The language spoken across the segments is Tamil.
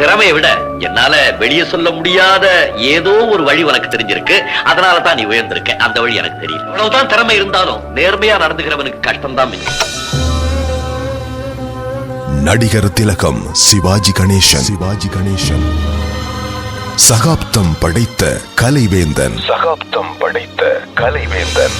திறமையை விட என்னால வெளியே சொல்ல முடியாத ஏதோ ஒரு வழி உனக்கு தெரிஞ்சிருக்கு. அதனால தான் நீ உயர்ந்திருக்க. அந்த வழி எனக்கு தெரியல. அவ்வளவுதான் திறமை இருந்தாலும் நேர்மையா நடந்துகிறவனுக்கு கஷ்டம் தான் நடிகர் திலகம் சிவாஜி கணேசன். சிவாஜி கணேசன். சகாப்தம் படைத்த கலைவேந்தன். சகாப்தம் படைத்த கலைவேந்தன்.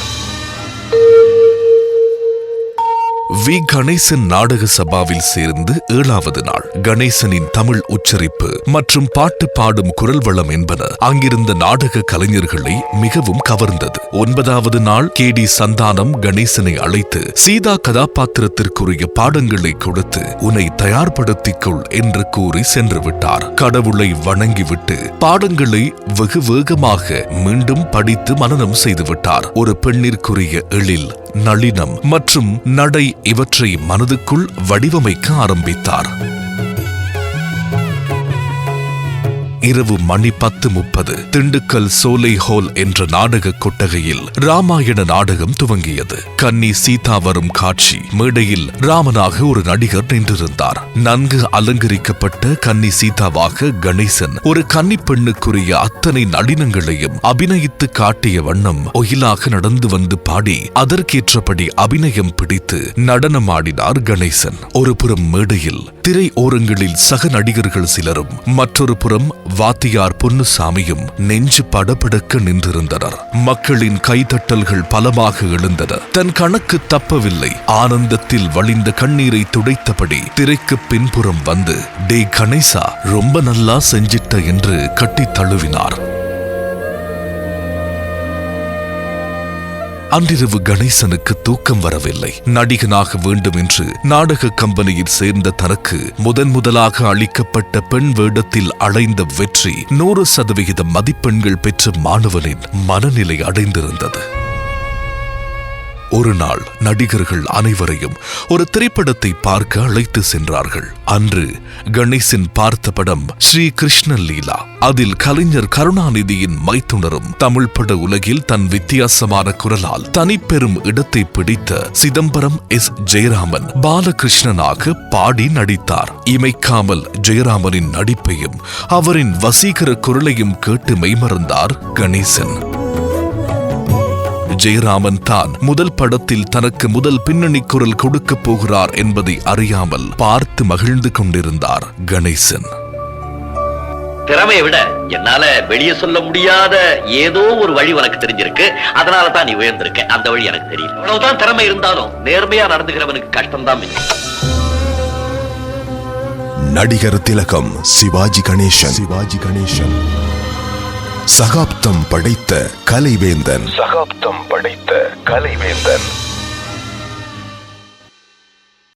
வி. கணேசன் நாடக சபாவில் சேர்ந்து ஏழாவது நாள் கணேசனின் தமிழ் உச்சரிப்பு மற்றும் பாட்டு பாடும் குரல் வளம் என்பன அங்கிருந்த நாடக கலைஞர்களை மிகவும் கவர்ந்தது. ஒன்பதாவது நாள் கே. டி. சந்தானம் கணேசனை அழைத்து சீதா கதாபாத்திரத்திற்குரிய பாடங்களை கொடுத்து உன்னை தயார்படுத்திக் கொள் என்று கூறி சென்று விட்டார். கடவுளை வணங்கிவிட்டு பாடங்களை வெகு வேகமாக மீண்டும் படித்து மனனம் செய்துவிட்டார் ஒரு பெண்ணிற்குரிய எழில் நளினம் மற்றும் நடை இவற்றை மனதுக்குள் வடிவமைக்க ஆரம்பித்தார். இரவு மணி பத்து முப்பது திண்டுக்கல் சோலை ஹோல் என்ற நாடக கொட்டகையில் ராமாயண நாடகம் துவங்கியது. கன்னி சீதா வரும் காட்சி மேடையில் ராமனாக ஒரு நடிகர் நின்றிருந்தார். நன்கு அலங்கரிக்கப்பட்ட கன்னி சீதாவாக கணேசன் ஒரு கன்னி பெண்ணுக்குரிய அத்தனை நளினங்களையும் அபிநயித்து காட்டிய வண்ணம் ஒயிலாக நடந்து வந்து பாடி அதற்கேற்றபடி அபிநயம் பிடித்து நடனமாடினார் கணேசன். ஒரு புறம் மேடையில் திரை ஓரங்களில் சக நடிகர்கள் சிலரும் மற்றொரு புறம் வாத்தியார் பொன்னுசாமியும் நெஞ்சு படபடக்க நின்றிருந்தனர். மக்களின் கைதட்டல்கள் பலமாக எழுந்தன. தன் கணக்கு தப்பவில்லை. ஆனந்தத்தில் வழிந்த கண்ணீரை துடைத்தபடி திரைக்கு பின்புறம் வந்து டே கணேசா ரொம்ப நல்லா செஞ்சிட்ட என்று கட்டித் தழுவினார். அன்றிரவு கணேசனுக்கு தூக்கம் வரவில்லை. நடிகனாக வேண்டும் என்று நாடக கம்பெனியில் சேர்ந்த தனக்கு முதன் முதலாக அளிக்கப்பட்ட பெண் வேடத்தில் அடைந்த வெற்றி நூறு சதவிகித மதிப்பெண்கள் பெற்ற மாணவனின் மனநிலை அடைந்திருந்தது. ஒரு நாள் நடிகர்கள் அனைவரையும் ஒரு திரைப்படத்தை பார்க்க அழைத்து சென்றார்கள். அன்று கணேசன் பார்த்த படம் ஸ்ரீ கிருஷ்ண லீலா. அதில் கலைஞர் கருணாநிதியின் மைத்துணரும் தமிழ் பட உலகில் தன் வித்தியாசமான குரலால் தனிப்பெரும் இடத்தை பிடித்த சிதம்பரம் எஸ். ஜெயராமன் பாலகிருஷ்ணனாக பாடி நடித்தார். இமைக்காமல் ஜெயராமனின் நடிப்பையும் அவரின் வசீகர குரலையும் கேட்டு மெய்மறந்தார் கணேசன். ஜெயராமன் தான் முதல் படத்தில் தனக்கு முதல் பின்னணி குரல் கொடுக்கப் போகிறார் என்பதை அறியாமல் பார்த்து மகிழ்ந்து கொண்டிருந்தார் கணேசன். திறமையை விட என்னால வெளியே சொல்ல முடியாத ஏதோ ஒரு வழி உனக்கு தெரிஞ்சிருக்கு. அதனால தான் நீ உயர்ந்திருக்க. அந்த வழி எனக்கு தெரியல அவ்வளவுதான் திறமை இருந்தாலும் நேர்மையா நடந்துகிறவனுக்கு கஷ்டம் தான் நடிகர் திலகம் சிவாஜி கணேசன். சிவாஜி கணேசன். சகாப்தம் படைத்த கலைவேந்தன். சகாப்தம் படைத்த கலைவேந்தன்.